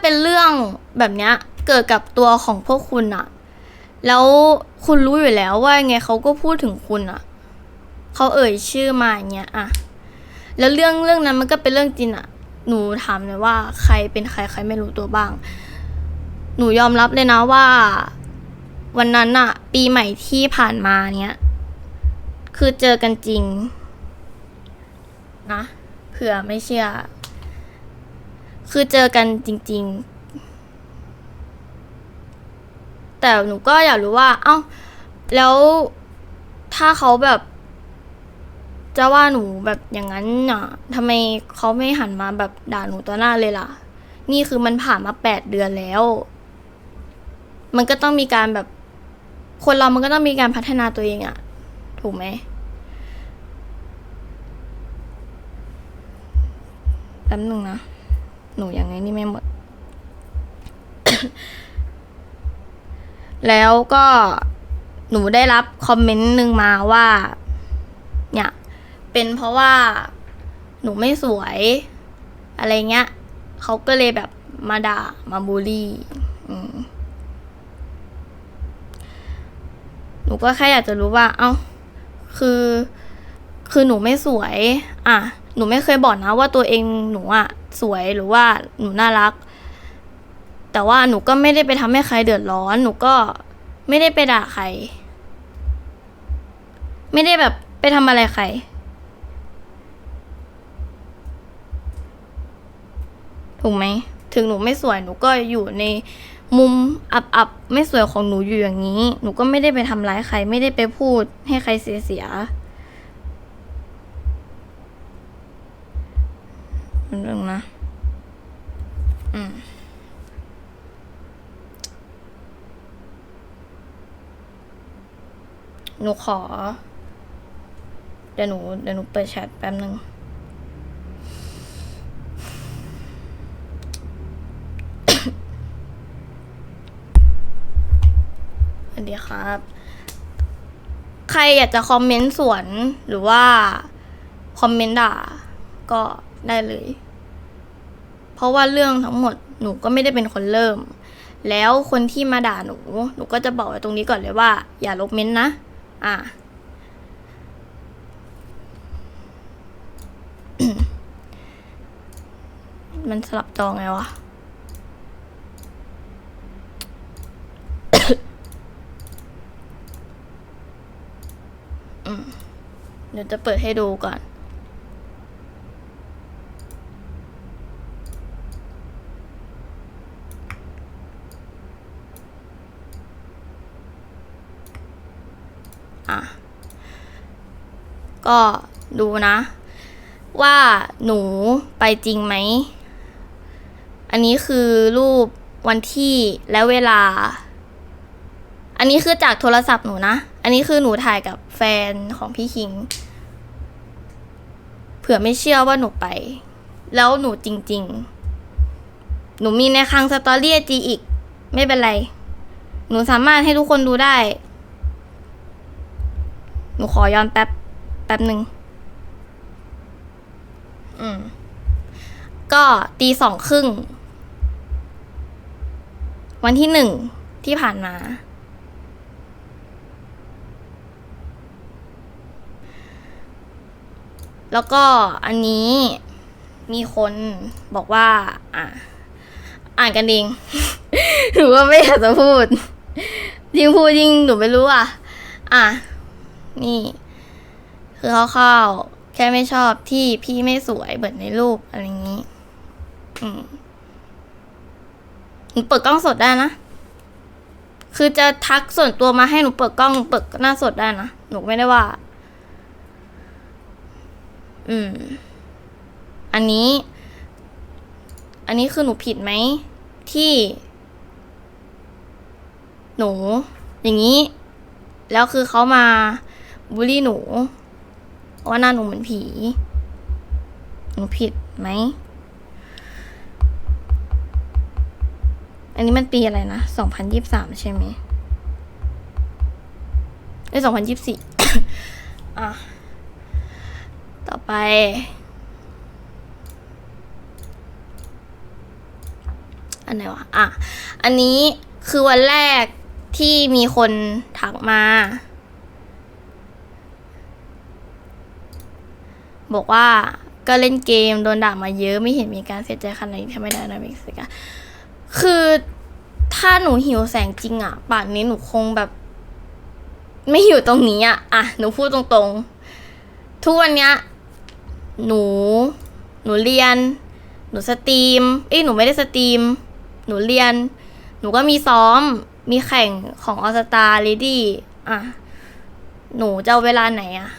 เป็นเรื่องแบบเนี้ยเกิดกับตัวของพวกคุณอะแล้วคุณรู้อยู่แล้วว่าไงเขาก็พูดถึงคุณอะเขาเอ่ยชื่อมาอย่างเงี้ยอะแล้วเรื่องเรื่องนั้นมันก็เป็นเรื่องจริงอะหนูถามเลยว่าใครเป็นใครใครไม่รู้ตัวบ้าง หนูยอมรับเลยนะว่า วันนั้นอะปีใหม่ที่ผ่านมาเนี้ยคือเจอกันจริงนะเผื่อไม่เชื่อ คือเจอกันจริง ๆ แต่หนูก็อยากรู้ว่า เอ้า แล้วถ้าเขาแบบ จะว่าหนูแบบอย่างนั้นอะทำไมเขาไม่หันมาแบบด่าหนูต่อหน้าเลยล่ะ นี่คือมันผ่านมาแปดเดือนแล้ว มันก็ต้องมีการแบบ คนเรามันก็ต้องมีการพัฒนาตัวเองอะถูกไหมแป๊บหนึ่งนะ หนูยังไงนี่ไม่หมด แล้วก็หนูได้รับคอมเมนต์หนึ่งมาว่า เนี่ย เป็นเพราะว่า หนูไม่สวย อะไรเงี้ยเขาก็เลยแบบมาด่ามาบูลลี่หนูก็แค่อยากจะรู้ว่า เอ้า คือ คือหนูไม่สวย อะ หนูไม่เคยบอกนะว่าตัวเองหนูอะ สวยหรือว่าหนูน่ารัก แต่ว่าหนูก็ไม่ได้ไปทำให้ใครเดือดร้อน หนูก็ไม่ได้ไปด่าใคร ไม่ได้แบบไปทำอะไรใคร ถูกไหม ถึงหนูไม่สวยหนูก็อยู่ในมุมอับๆไม่สวยของหนูอยู่อย่างนี้ หนูก็ไม่ได้ไปทำร้ายใคร ไม่ได้ไปพูดให้ใครเสียเสีย มันเรื่องนะ อืมหนูขอ เดี๋ยวหนูเดี๋ยวหนูเปิดแชทแป๊บนึงสวัสดีครับ ใครอยากจะคอมเมนต์สวนหรือว่า คอมเมนต์ด่า ก็ได้เลย เพราะว่าเรื่องทั้งหมดหนูก็ไม่ได้เป็นคนเริ่ม แล้วคนที่มาด่าหนู หนูก็จะบอกไว้ตรงนี้ก่อนเลยว่า อย่าลบเม้นนะ อะมันสลับจอไงวะเดี๋ยวจะเปิดให้ดูก่อน อะ ก็ดูนะ ว่าหนูไปจริงไหม อันนี้คือรูปวันที่และเวลา อันนี้คือจากโทรศัพท์หนูนะ อันนี้คือหนูถ่ายกับแฟนของพี่คิง เผื่อไม่เชื่อว่าหนูไป แล้วหนูจริง ๆ หนูมีในคลังสตอรี่จีอีก ไม่เป็นไร หนูสามารถให้ทุกคนดูได้ หนูขอย้อนแป๊บ ป๊บหนึ่งอืม ก็ตีสองครึ่ง วันที่หนึ่งที่ผ่านมา แล้วก็อันนี้มีคนบอกว่า อะอ่านกันเองหนูก็ไม่อยากจะพูด ยิ่งพูดยิ่งหนูไม่รู้อะ อะ นี่ คือคร่าวๆแค่ไม่ชอบที่พี่ไม่สวยเหมือนในรูปอะไรอย่างนี้ อืมหนูเปิดกล้องสดได้นะ คือจะทักส่วนตัวมาให้หนูเปิดกล้องเปิดหน้าสดได้นะ หนูไม่ได้ว่า อืม อันนี้ อันนี้คือหนูผิดไหม ที่ หนู อย่างนี้ แล้วคือเขามาบูลลี่หนู ว่าหน้าหนูเหมือนผี หนูผิดไหม อันนี้มันปีอะไรนะสองพันยิบสามใช่ไหมเอ้สองพันยิบสี่อะ ต่อไปอันไหนวะ อะ อันนี้คือวันแรกที่มีคนทักมา บอกว่าก็เล่นเกมโดนด่ามาเยอะไม่เห็นมีการเสียใจขนาดนี้ทำไมได้นะเม็กซิกาคือถ้าหนูหิวแสงจริงอะป่านนี้หนูคงแบบ ไม่อยู่ตรงนี้อะอะหนูพูดตรงๆ ทุกวันเนี้ยหนู หนูเรียน หนูสตรีมเอ้ยหนูไม่ได้สตรีม หนูเรียน หนูก็มีซ้อม มีแข่งของออสตาเลดี้อะ หนูจะเอาเวลาไหนอะ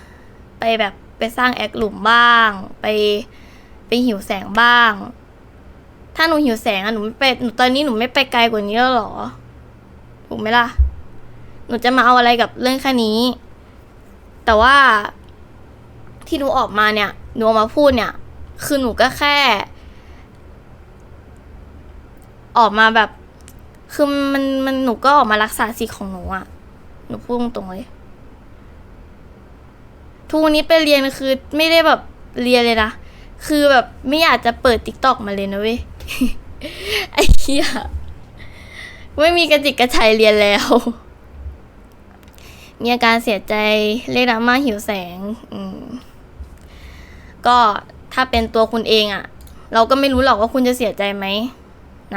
ไปแบบ ไปสร้างแอคหลุมบ้าง ไปไปหิวแสงบ้าง ถ้าหนูหิวแสงอะหนูไม่ไปหนูตอนนี้หนูไม่ไปไกลกว่านี้แล้วหรอ ถูกไหมล่ะ หนูจะมาเอาอะไรกับเรื่องแค่นี้ แต่ว่าที่หนูออกมาเนี่ย หนูออกมาพูดเนี่ย คือหนูก็แค่ ออกมาแบบ คือมันมันหนูก็ออกมารักษาสิทธิ์ของหนูอะหนูพูดตรงๆเลย ทุกวันนี้ไปเรียนคือไม่ได้แบบเรียนเลยนะ คือแบบไม่อยากจะเปิดติ๊กตอกมาเลยนะเว้ย ไอ้เหี้ยไม่มีกระจิกกระชัยเรียนแล้ว มีอาการเสียใจเรียกดราม่าหิวแสง อืม ก็ถ้าเป็นตัวคุณเองอะ่ะ เราก็ไม่รู้หรอกว่าคุณจะเสียใจไหม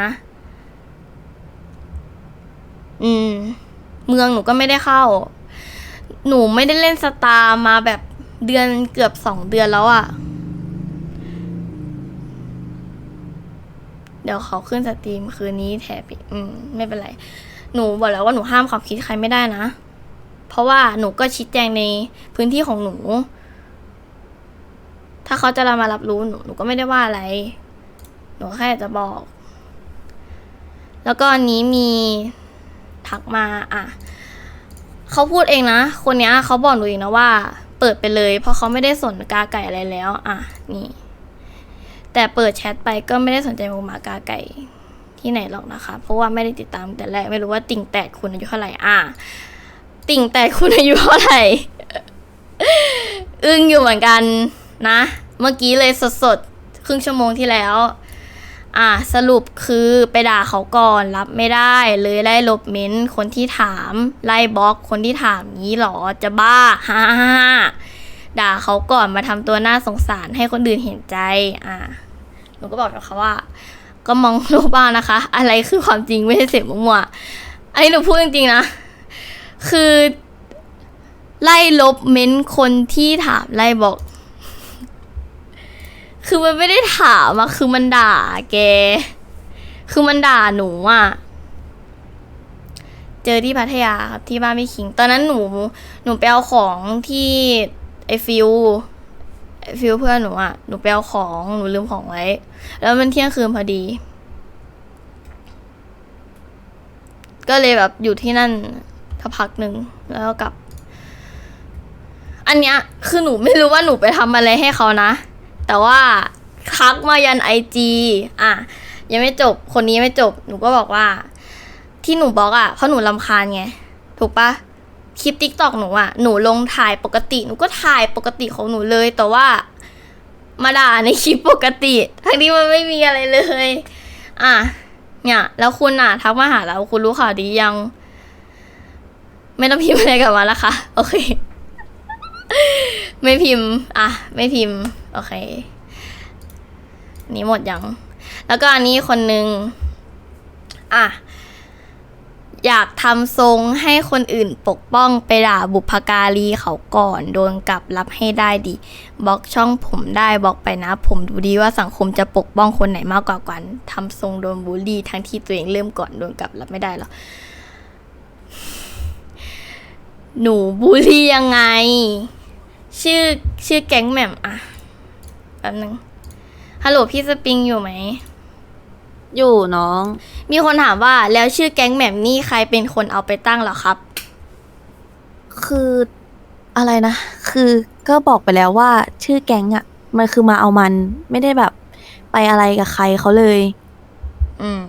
นะ อืม เมืองหนูก็ไม่ได้เข้า หนูไม่ได้เล่นสตาร์มาแบบเดือนเกือบสองเดือนแล้วอะ่ะ เดี๋ยวเขาขึ้นสตรีมคืนนี้แถบอืม ไม่เป็นไร หนูบอกแล้วว่าหนูห้ามความคิดใครไม่ได้นะ เพราะว่าหนูก็ชี้แจงในพื้นที่ของหนู ถ้าเขาจะมารับรู้หนูหนูก็ไม่ได้ว่าอะไร หนูแค่จะบอก แล้วก็อันนี้มีทักมาอะ เขาพูดเองนะ คนเนี้ยเขาบอกหนูเองนะว่า เปิดไปเลย เพราะเขาไม่ได้สนกาไก่อะไรแล้ว อะนี่ แต่เปิดแชทไปก็ไม่ได้สนใจหมูหมากาไก่ที่ไหนหรอกนะคะ เพราะว่าไม่ได้ติดตามแต่แรกไม่รู้ว่าติ่งแตกคุณอายุเท่าไหร่อะติ่งแตกคุณอายุเท่าไหร่อึ้งอยู่เหมือนกันนะ เมื่อกี้เลยสดๆครึ่งชั่วโมงที่แล้ว อะสรุปคือไปด่าเขาก่อนรับไม่ได้เลยไล่ลบเม้นต์คนที่ถาม ไล่บล็อกคนที่ถามนี้หรอจะบ้าฮ่าฮ่าด่าเขาก่อนมาทำตัวน่าสงสารให้คนอื่นเห็นใจอะหนูก็บอกกับเขาว่า ก็มองโลกบ้างนะคะ อะไรคือความจริงไม่ใช่เสียงมั่วๆอันนี้หนูพูดจริงๆนะ คือ ไล่ลบเม้นต์คนที่ถามไล่บอก คือมันไม่ได้ถามอะคือมันด่าแก คือมันด่าหนูอะเจอที่พัทยาครับที่บ้านพี่คิง ตอนนั้นหนู หนูไปเอาของที่ไอฟิวไอฟิวเพื่อนหนูอะหนูไปเอาของ หนูลืมของไว้ แล้วมันเที่ยงคืนพอดี ก็เลยแบบอยู่ที่นั่นสักพักหนึ่งแล้วก็กลับ อันเนี้ยคือหนูไม่รู้ว่าหนูไปทำอะไรให้เขานะ แต่ว่าทักมายันไอจีอะ ยังไม่จบคนนี้ยังไม่จบ หนูก็บอกว่า ที่หนูบล็อกอะเพราะหนูลำคาญไง ถูกปะคลิปติ๊กตอกหนูอะหนูลงถ่ายปกติหนูก็ถ่ายปกติของหนูเลย แต่ว่ามาด่าในคลิปปกติทั้งที่มันไม่มีอะไรเลย อะเนี่ย แล้วคุณอะทักมาหาเราคุณรู้ข่าวดียัง ไม่ต้องพิมพ์อะไรกลับมาแล้วค่ะ โอเค ไม่พิมพ์ อะ ไม่พิมพ์ โอเค นี้หมดยัง แล้วก็อันนี้คนหนึ่งอะ อยากทำทรงให้คนอื่นปกป้องไปด่าบุพการีเขาก่อน โดนกลับรับให้ได้ดิบล็อกช่องผมได้บล็อกไปนะ ผมดูดีว่าสังคมจะปกป้องคนไหนมากกว่ากันทำทรงโดนบูลลี่ทั้งที่ตัวเองเริ่มก่อนโดนกลับรับไม่ได้หรอ หนูบูลลี่ยังไง ชื่อชื่อแก๊งแหม่มอะแป๊บนึงฮัลโหลพี่สปริงอยู่ไหม อยู่น้อง มีคนถามว่าแล้วชื่อแก๊งแหม่มนี่ใครเป็นคนเอาไปตั้งเหรอครับ คืออะไรนะ คือก็บอกไปแล้วว่าชื่อแก๊งอะ่ะมันคือมาเอามันไม่ได้แบบไปอะไรกับใครเขาเลย อืม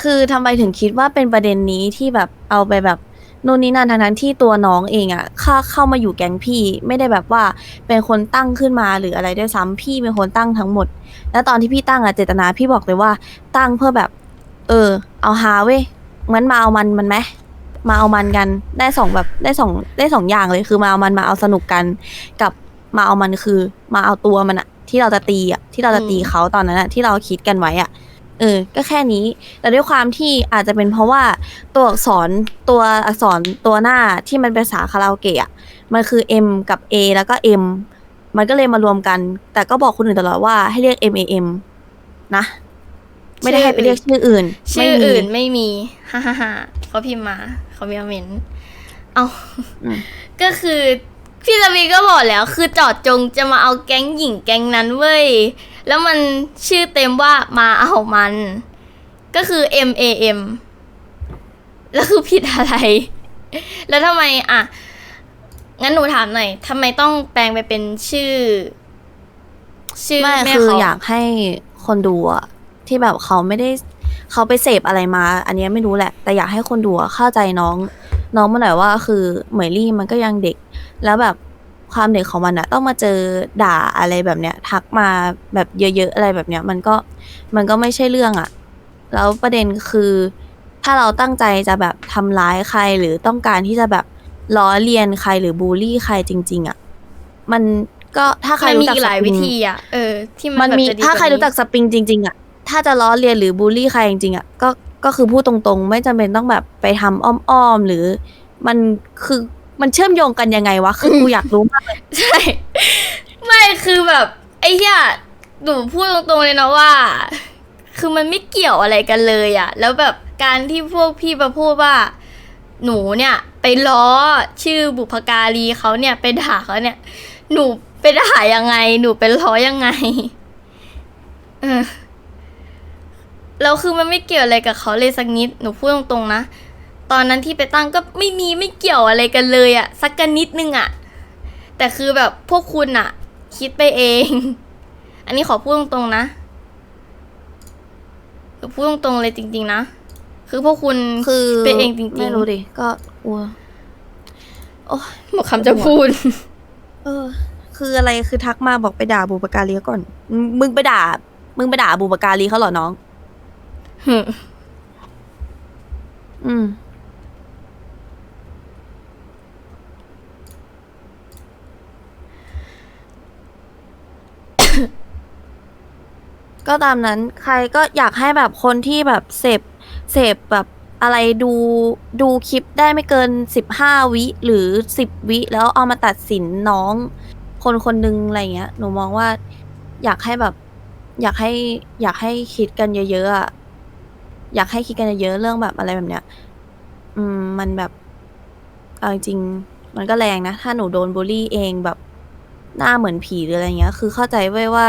คือทำไมถึงคิดว่าเป็นประเด็นนี้ที่แบบเอาไปแบบ นู่นนี่นั่นทั้งนั้นที่ตัวน้องเองอะ่ะเข้าเข้ามาอยู่แก๊งพี่ไม่ได้แบบว่าเป็นคนตั้งขึ้นมาหรืออะไรด้วยซ้ำพี่เป็นคนตั้งทั้งหมด แล้วตอนที่พี่ตั้งอะเจตนาพี่บอกเลยว่าตั้งเพื่อแบบ เออ เอาฮาเว้ยงั้นมาเอามันมันไหมมาเอามันกันได้สองแบบได้สองได้สองอย่างเลยคือมาเอามันมาเอาสนุกกัน กับมาเอามันคือ มาเอาตัวมันอะที่เราจะตีอะที่เราจะตีอืมเขาตอนนั้นอะที่เราคิดกันไว้อะ เออ ก็แค่นี้ แต่ด้วยความที่อาจจะเป็นเพราะว่าตัวอักษรตัวอักษรตัวหน้าที่มันเป็นภาษาคาราโอเกะอะมันคือ M กับ A แล้วก็ M มันก็เลยมารวมกัน แต่ก็บอกคนอื่นตลอดว่าให้เรียก M A M นะ ไม่ได้ให้ไปเรียกชื่ออื่น ชื่อไม่มีอื่นไม่มีฮ่าฮ่าฮ่าเขาพิมพ์มาเขามีคอมเมนต์เอาอืมก็คือพี่สวีก็บอกแล้ว คือเจอดจงจะมาเอาแก๊งหญิงแก๊งนั้นเว้ย แล้วมันชื่อเต็มว่ามาเอามัน ก็คือ M A M แล้วคือผิดอะไร แล้วทำไมอะ งั้นหนูถามหน่อยทำไมต้องแปลงไปเป็นชื่อ ชื่อไม่แม่คือเขาอยากให้คนดูอะที่แบบเขาไม่ได้เขาไปเสพอะไรมา อันเนี้ยไม่รู้แหละ แต่อยากให้คนดูอะเข้าใจน้อง น้องมันหน่อยว่าคือเหมยลี่มันก็ยังเด็ก แล้วแบบ ความเด็กของมันอะต้องมาเจอด่าอะไรแบบเนี้ย ทักมาแบบเยอะๆอะไรแบบเนี้ย มันก็มันก็ไม่ใช่เรื่องอะแล้วประเด็นคือ ถ้าเราตั้งใจจะแบบทำร้ายใครหรือต้องการที่จะแบบล้อเลียนใครหรือบูลลี่ใครจริง ๆอะมันก็ถ้าใครมันมีรู้จักอีกหลายสปริวิงธีอะเออ ที่มันมันแบบมีจะดีถ้าใครว่นี้รู้จักสปริงจริง ๆอะถ้าจะล้อเลียนหรือบูลลี่ใครจริงๆอะก็ก็คือพูดตรงๆ ไม่จำเป็นต้องแบบไปทำอ้อมๆหรือ มันคือ มันเชื่อมโยงกันยังไงวะ คือกูอยากรู้มากเลยใช่ ไม่คือแบบ ไอ้เหี้ยหนูพูดตรงๆเลยนะว่า คือมันไม่เกี่ยวอะไรกันเลยอะแล้วแบบการที่พวกพี่มาพูดว่า หนูเนี่ย ไปล้อชื่อบุพการีเขาเนี่ยไปด่าเขาเนี่ย หนูไปด่ายังไง หนูไปล้อยังไงเออแล้วคือมันไม่เกี่ยวอะไรกับเขาเลยสักนิด หนูพูดตรงๆนะ ตอนนั้นที่ไปตั้งก็ไม่มีไม่เกี่ยวอะไรกันเลยอะสักกันนิดนึงอะแต่คือแบบพวกคุณอะคิดไปเอง อันนี้ขอพูดตรงๆนะหนูพูดตรงๆเลยจริง ๆนะคือพวกคุณคือไปเองจริงๆไม่รู้ดิก็อัวหมดคำจะพูด เออ คืออะไรคือทักมาบอกไปด่าบูปการีเขาก่อน มึงไปด่า มึงไปด่าบูปการีเขาเหรอน้องอืม ก็ตามนั้นใครก็อยากให้แบบคนที่แบบเสพเสพแบบอะไรดูดูคลิปได้ไม่เกินสิบห้าวิหรือสิบวิแล้วเอามาตัดสินน้อง คนคนหนึงอะไรเงี้ยหนูมองว่าอยากให้แบบ อยากให้อยากให้คิดกันเยอะๆอะอยากให้คิดกันเยอะๆเรื่องแบบอะไรแบบเนี้ย อืมมันแบบเอาจริงๆมันก็แรงนะ ถ้าหนูโดนบูลลี่เองแบบหน้าเหมือนผีหรืออะไรเงี้ย คือเข้าใจไว้ว่า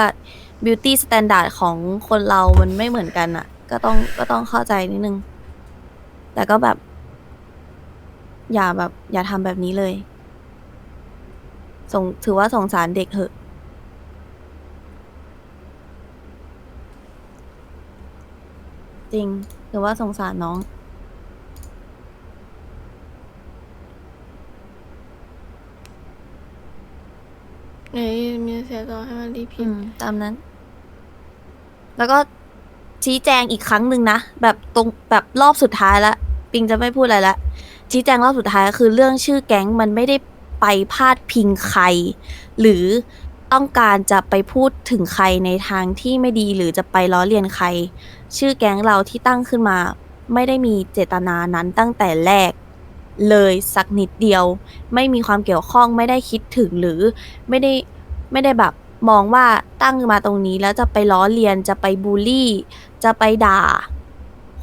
beauty standard ของคนเรามันไม่เหมือนกันอะก็ต้องก็ต้องเข้าใจนิดนึง แต่ก็แบบ อย่าแบบ อย่าทำแบบนี้เลยสงถือว่าสงสารเด็กเหอะ จริงถือว่าสงสารน้องเอ้ยมีเสียต่อให้มันรีพิอืม มตามนั้น แล้วก็ชี้แจงอีกครั้งหนึ่งนะแบบตรงแบบรอบสุดท้ายละปิงจะไม่พูดอะไรละชี้แจงรอบสุดท้ายคือเรื่องชื่อแก๊งมันไม่ได้ไปพาดพิงใคร หรือต้องการจะไปพูดถึงใครในทางที่ไม่ดีหรือจะไปล้อเลียนใคร ชื่อแก๊งเราที่ตั้งขึ้นมา ไม่ได้มีเจตนานั้นตั้งแต่แรก เลยสักนิดเดียว ไม่มีความเกี่ยวข้องไม่ได้คิดถึงหรือไม่ได้ไม่ได้แบบ มองว่าตั้งมาตรงนี้แล้วจะไปล้อเลียนจะไปบูลลี่ จะไปด่า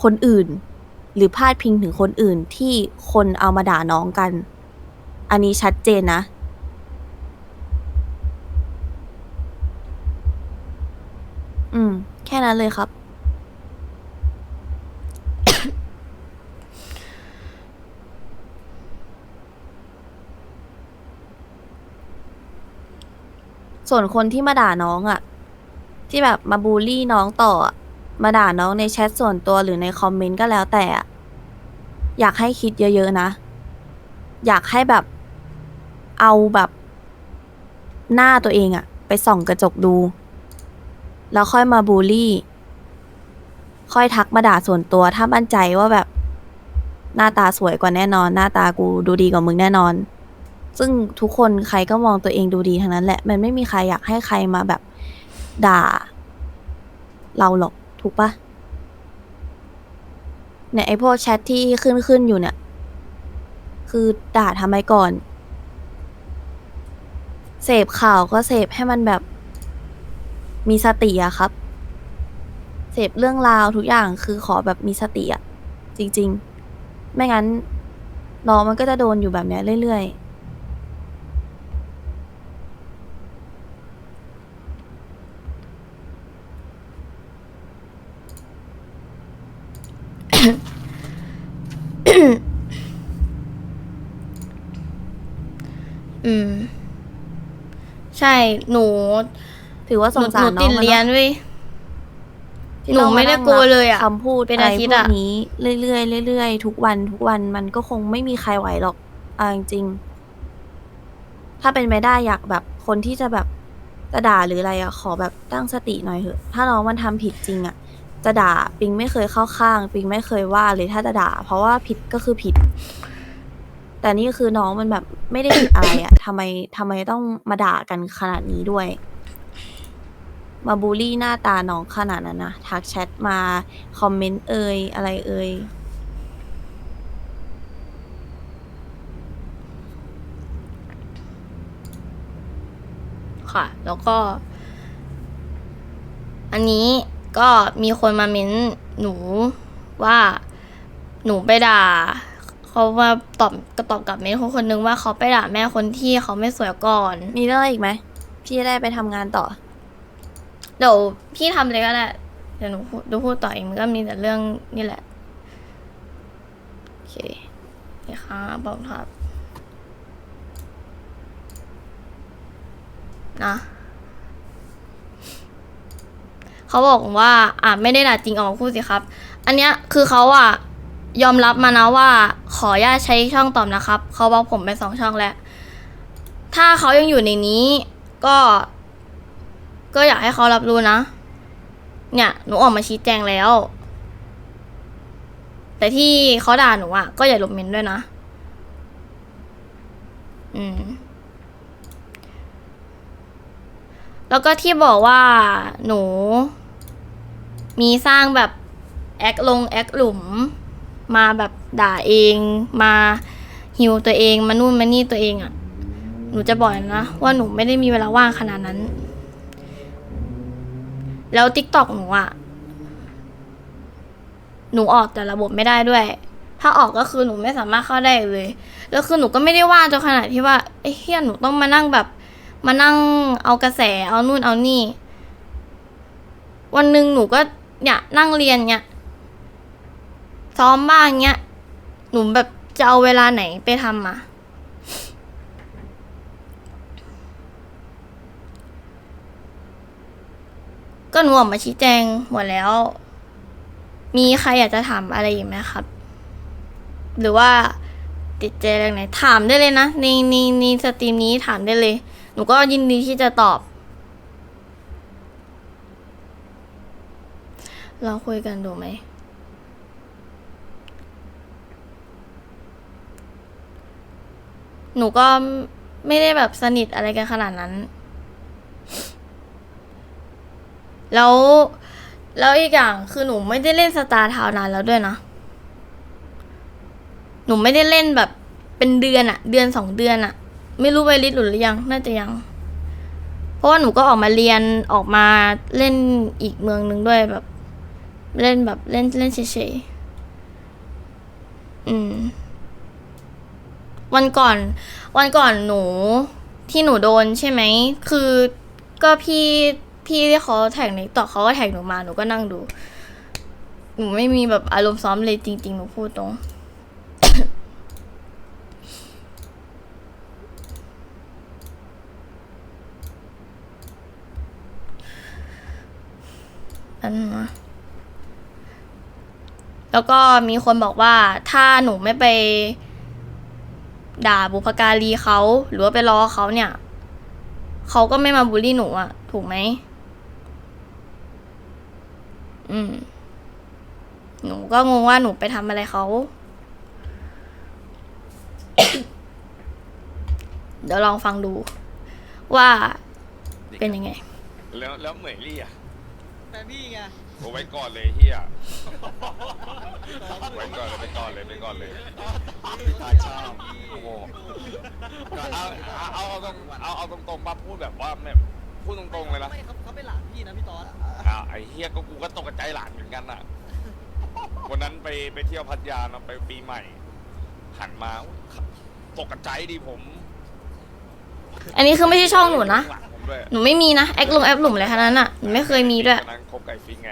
คนอื่น หรือพาดพิงถึงคนอื่นที่คนเอามาด่าน้องกัน อันนี้ชัดเจนนะ อืม แค่นั้นเลยครับ ส่วนคนที่มาด่าน้องอะ่ะที่แบบมาบูลลี่น้องต่ออะมาด่าน้องในแชทส่วนตัวหรือในคอมเมนต์ก็แล้วแต่อะอยากให้คิดเยอะๆนะ อยากให้แบบเอาแบบ หน้าตัวเองอะไปส่องกระจกดู แล้วค่อยมาบูลลี่ ค่อยทักมาด่าส่วนตัวถ้ามั่นใจว่าแบบ หน้าตาสวยกว่าแน่นอน หน้าตากูดูดีกว่ามึงแน่นอน ซึ่งทุกคนใครก็มองตัวเองดูดีทั้งนั้นแหละ มันไม่มีใครอยากให้ใครมาแบบด่า เราหรอกถูกปะเนี่ยไอพวกแชทที่ขึ้นขึ้นอยู่เนี่ย คือด่าทำไมก่อน เสพข่าวก็เสพให้มันแบบมีสติอะครับ เสพเรื่องราวทุกอย่างคือขอแบบมีสติอะจริง ๆ ไม่งั้นน้องมันก็จะโดนอยู่แบบเนี้ยเรื่อย ๆ อืม ใช่หนูถือว่าสงสารหน้นูองติดมันเรียนเนอะเว้ย ที่หนูต้องาไม่ได้งกลัวรับเลยอะคำพูดเป็นอะไรอาทิตย์พวอะ กนี้เรื่อยๆเรื่อยๆทุกวันทุกวันมันก็คงไม่มีใครไหวหรอกเอาจริงๆถ้าเป็นไปได้อยากแบบคนที่จะแบบจะด่าหรืออะไรอะขอแบบตั้งสติหน่อยเถอะ ถ้าน้องมันทำผิดจริงอะจะด่าปิงไม่เคยเข้าข้าง ปิงไม่เคยว่าเลยถ้าจะด่า เพราะว่าผิดก็คือผิด แต่นี่คือน้องมันแบบไม่ได้ผิดอะไรอะ ทำไมทำไมต้องมาด่ากันขนาดนี้ด้วย มาบูลลี่หน้าตาน้องขนาดนั้นนะ ทักแชทมา คอมเมนต์เอ่ยอะไรเอ่ย ค่ะ แล้วก็ อันนี้ก็มีคนมาเม้นหนูว่าหนูไปด่า เขาว่าตอบก็ตอบกลับเม้นคนคนนึงว่าเขาไปด่าแม่คนที่เขาไม่สวยก่อน มีเรื่องอะไรอีกไหม พี่จะได้ไปทำงานต่อ เดี๋ยวพี่ทำเลยก็ได้เดี๋ยวหนูพูดดูพูดต่อเองมันก็มีแต่เรื่องนี่แหละ โอเคนี่ค่ะบอกครับนะเขาบอกว่า อะไม่ได้ด่าจริงออกมาพูดสิครับ อันเนี้ยคือเขาอะ ยอมรับมานะว่าขออนุญาตใช้ช่องตอบนะครับ เขาบอกผมไปสองช่องแล้ว ถ้าเขายังอยู่ในนี้ ก็ ก็อยากให้เขารับรู้นะ เนี่ย หนูออกมาชี้แจงแล้ว แต่ที่เขาด่าหนูอะก็อย่าลบเมนด้วยนะ อืม แล้วก็ที่บอกว่าหนู มีสร้างแบบแอคลงแอคหลุม มาแบบด่าเอง มาฮิวตัวเองมานู่นมานี่ตัวเองอะ่ะ หนูจะบอกนะว่าหนูไม่ได้มีเวลาว่างขนาดนั้น แล้วติ๊กตอกหนูอะ่ะ หนูออกแต่ระบบไม่ได้ด้วย ถ้าออกก็คือหนูไม่สามารถเข้าได้เลย แล้วคือหนูก็ไม่ได้ว่างจนขนาดที่ว่าไอ้เฮียหนูต้องมานั่งแบบมานั่งเอากระแสเอานู่นเอานี่ วันหนึ่งหนูก็เนี่ยนั่งเรียนเนี่ย ซ้อมบ้างเนี่ยหนูแบบจะเอาเวลาไหนไปทำอะก็หนูออกมาชี้แจงหมดแล้ว มีใครอยากจะถามอะไรอีกไหมครับ หรือว่าติดใจอะไรไหนถามได้เลยนะ ในในในสตรีมนี้ถามได้เลย หนูก็ยินดีที่จะตอบ เราคุยกันดูไหม หนูก็ไม่ได้แบบสนิทอะไรกันขนาดนั้น แล้ว แล้วอีกอย่างคือหนูไม่ได้เล่นสตาร์ทาวนานแล้วด้วยนะ หนูไม่ได้เล่นแบบเป็นเดือนอะเดือนสองเดือนอะไม่รู้ไปลิสหรือยัง น่าจะยัง เพราะว่าหนูก็ออกมาเรียนออกมาเล่นอีกเมืองหนึ่งด้วยแบบ เล่นแบบเล่นเล่นเฉยๆอืม วันก่อน วันก่อนหนูที่หนูโดนใช่ไหม คือก็พี่พี่ที่เขาแท็กในต่อเขาก็แท็กหนูมาหนูก็นั่งดู หนูไม่มีแบบอารมณ์ซ้อมเลยจริง ๆ หนูพูดตรงอันนั้นนะแล้วก็มีคนบอกว่าถ้าหนูไม่ไป ด่าบุพการีเขาหรือว่าไปล้อเขาเนี่ยเขาก็ไม่มาบูลลี่หนูอะถูกไหมอืม หนูก็งงว่าหนูไปทำอะไรเขา เดี๋ยวลองฟังดู ว่าเป็นยังไง แล้วแล้วเหมยลี่อะ แฟนพี่ไง เอาไว้ก่อนเลยเฮียไว้ก่อนเลยไปก่อนเลยไปก่อนเลยตาชอบโอ้โหเอาเอาเอาเอาตรงเอาเอาตรงๆมาพูดแบบว่าแบบพูดตรงๆเลยนะไม่เขาเขาเป็นหลานพี่นะพี่ตอสอ่าไอ้เฮียก็กูก็ตกใจหลานเหมือนกันอะวันนั้นไปไปเที่ยวพัทยาเนาะไปปีใหม่หันมาตกใจดิผม อันนี้คือไม่ใช่ช่องหนูนะ หลังผม ด้วยหนูไม่มีนะแอคลงแอปหลุมอะไรขนาดนั้นอะหนูไม่เคยมีด้วยตอนนั้นคบไก่ฟิงไง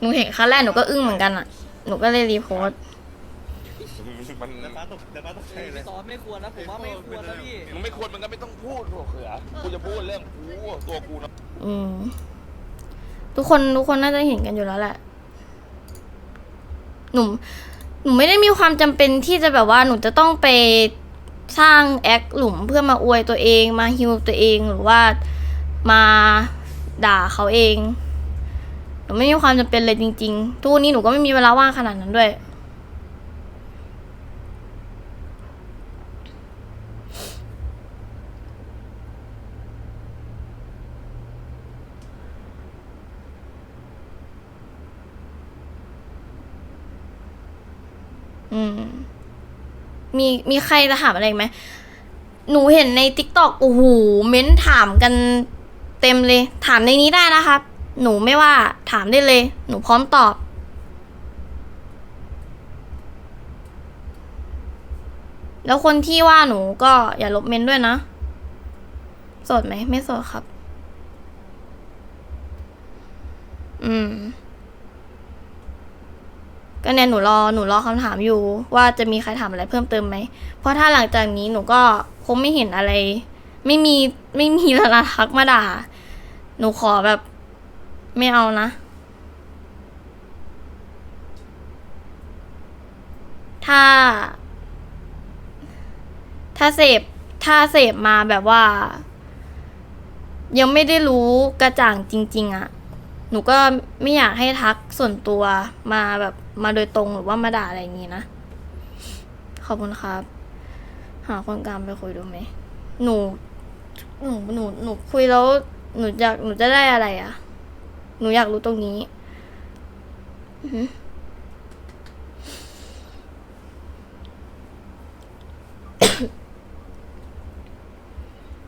หนูเห็นครั้งแรกหนูก็อึ้งเหมือนกันอะ หนูก็เลยรีโพสต์มันแล้วป้าตกแล้วป้าตกใจเลยพี่ตอสไม่ควรนะผมว่าไม่ควรนะพี่มึงไม่ควรมันก็ไม่ต้องพูดหัวเขือกูจะพูดเรื่องกูตัวกูนะอืมทุกคนทุกคนน่าจะเห็นกันอยู่แล้วแหละ หนูหนูไม่ได้มีความจำเป็นที่จะแบบว่าหนูจะต้องไป สร้างแอคหลุมเพื่อมาอวยตัวเองมาฮิวตัวเองหรือว่ามาด่าเขาเองหนูไม่มีความจำเป็นเลยจริงๆ ทุกวันนี้หนูก็ไม่มีเวลาว่างขนาดนั้นด้วย อืม มีมีใครจะถามอะไรไหม หนูเห็นในติ๊กตอกโอ้โหเม้นถามกันเต็มเลย ถามในนี้ได้นะครับ หนูไม่ว่าถามได้เลย หนูพร้อมตอบแล้วคนที่ว่าหนูก็อย่าลบเม้นด้วยนะ สดไหม ไม่สดครับ อืม ก็เนี่ยหนูรอหนูรอคำถามอยู่ ว่าจะมีใครถามอะไรเพิ่มเติมไหม เพราะถ้าหลังจากนี้หนูก็คงไม่เห็นอะไร ไม่มีไม่มีล้วนะทักมาด่า หนูขอแบบ ไม่เอานะ ถ้า ถ้าเสพถ้าเสพมาแบบว่า ยังไม่ได้รู้กระจ่างจริง ๆอะหนูก็ไม่อยากให้ทักส่วนตัวมาแบบ มาโดยตรงหรือว่ามาด่าอะไรอย่างงี้นะ ขอบคุณครับ หาคนกลางไปคุยดูไหม หนู หนู หนู หนูคุยแล้ว หนูอยาก หนูจะได้อะไรอะหนูอยากรู้ตรงนี้อือหือ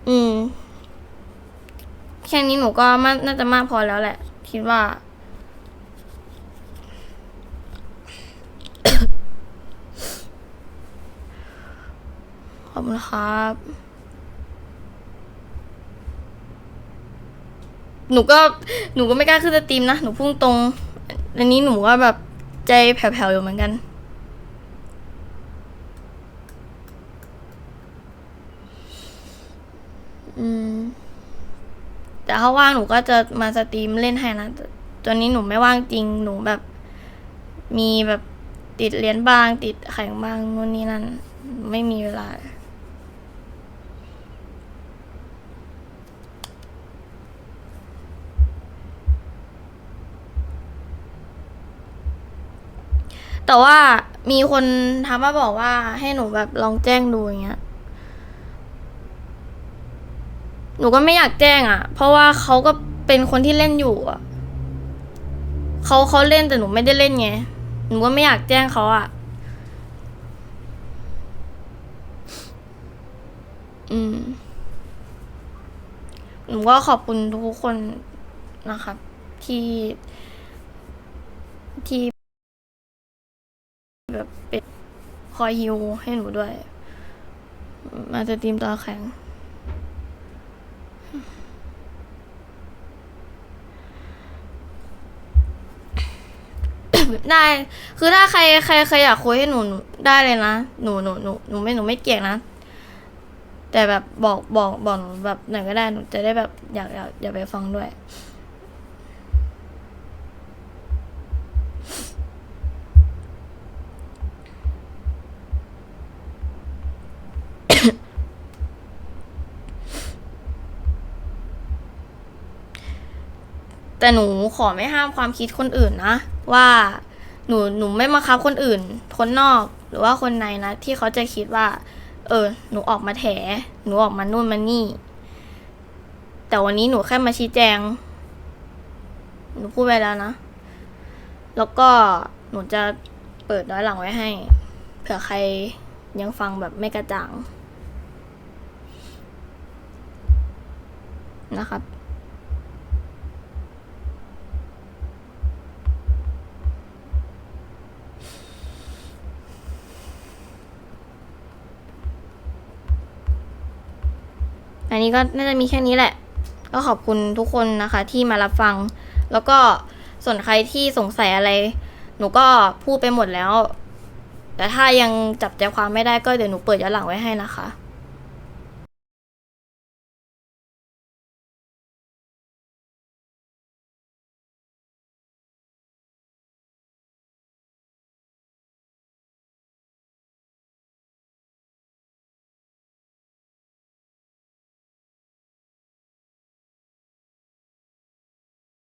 อืมแค่นี้หนูก็มน่าจะมากพอแล้วแหละ คิดว่า ขอบ คุณครับ หนูก็หนูก็ไม่กล้าขึ้นสตรีมนะ หนูพุ่งตรง อันนี้หนูก็แบบใจแผ่วๆอยู่เหมือนกัน อืม แต่ถ้าว่างหนูก็จะมาสตรีมเล่นให้นะแต่ตอนนี้หนูไม่ว่างจริง หนูแบบ มีแบบติดเรียนบ้าง ติดแข่งบ้างนู่นนี่นั่น ไม่มีเวลา แต่ว่ามีคนทักมาบอกว่าให้หนูแบบลองแจ้งดูอย่างเงี้ย หนูก็ไม่อยากแจ้งอะ เพราะว่าเขาก็เป็นคนที่เล่นอยู่อะเขาเขาเล่นแต่หนูไม่ได้เล่นไง หนูก็ไม่อยากแจ้งเขาอะ อืม หนูก็ขอบคุณทุกคนนะครับ ที่ที่ แบบเป็น คอยฮิวให้หนูด้วย มาจะทีมตาแข็ง ได้ คือถ้าใครใครใครอยากคุยให้หนูได้เลยนะ หนูหนูหนูหนูไม่หนูไม่เกลียดนะ แต่แบบบอกบอกบอกหนูแบบไหนก็ได้หนูจะได้แบบอยากอยากอยากไปฟังด้วย แต่หนูขอไม่ห้ามความคิดคนอื่นนะ ว่าหนูหนูไม่บังคับคนอื่น คนนอกหรือว่าคนในนะ ที่เขาจะคิดว่า เออ หนูออกมาแถ หนูออกมานู่นมานี่ แต่วันนี้หนูแค่มาชี้แจง หนูพูดไปแล้วนะ แล้วก็หนูจะเปิดด้อยหลังไว้ให้ เผื่อใครยังฟังแบบไม่กระจ่างนะครับ อันนี้ก็น่าจะมีแค่นี้แหละ ก็ขอบคุณทุกคนนะคะ ที่มารับฟัง แล้วก็ส่วนใครที่สงสัยอะไร หนูก็พูดไปหมดแล้ว แต่ถ้ายังจับใจความไม่ได้ก็เดี๋ยวหนูเปิดย้อนหลังไว้ให้นะคะ